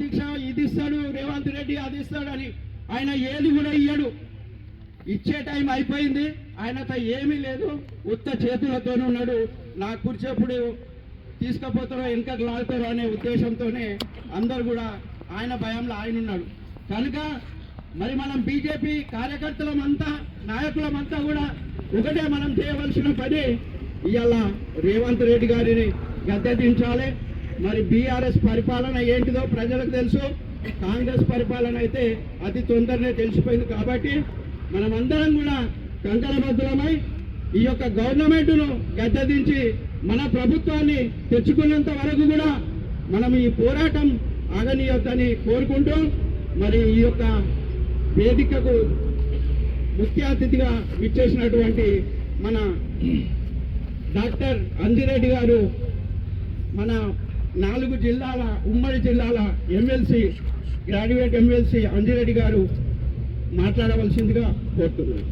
అధ్యక్ష ఇది ఇస్తాడు రేవంత్ రెడ్డి అది ఇస్తాడని ఆయన ఏది కూడా ఇయ్యడు. ఇచ్చే టైం అయిపోయింది ఆయనతో ఏమీ లేదు ఉత్త చేతులతోనే ఉన్నాడు. నా కూర్చేప్పుడు తీసుకపోతారో వెనకకు లాగుతారో అనే ఉద్దేశంతోనే అందరు కూడా ఆయన భయంలో ఆయన ఉన్నాడు. కనుక మరి మనం బీజేపీ కార్యకర్తలమంతా నాయకులమంతా కూడా ఒకటే మనం చేయవలసిన పని ఇవాళ రేవంత్ రెడ్డి గారిని గద్దె దించాలి. మరి బీఆర్ఎస్ పరిపాలన ఏంటిదో ప్రజలకు తెలుసు. కాంగ్రెస్ పరిపాలన అయితే అతి తొందరనే తెలిసిపోయింది కాబట్టి మనమందరం కూడా కంకణబద్ధులమై ఈ యొక్క గవర్నమెంట్ను గద్దదించి మన ప్రభుత్వాన్ని తెచ్చుకున్నంత వరకు కూడా మనం ఈ పోరాటం ఆగనీయొద్దని కోరుకుంటూ మరి ఈ యొక్క వేదికకు ముఖ్య అతిథిగా ఇచ్చేసినటువంటి మన డాక్టర్ అంజిరెడ్డి గారు మన నాలుగు జిల్లాల ఉమ్మడి జిల్లాల ఎమ్మెల్సీ గ్రాడ్యుయేట్ ఎమ్మెల్సీ అంజిరెడ్డి గారు మాట్లాడవలసిందిగా కోరుతున్నాను.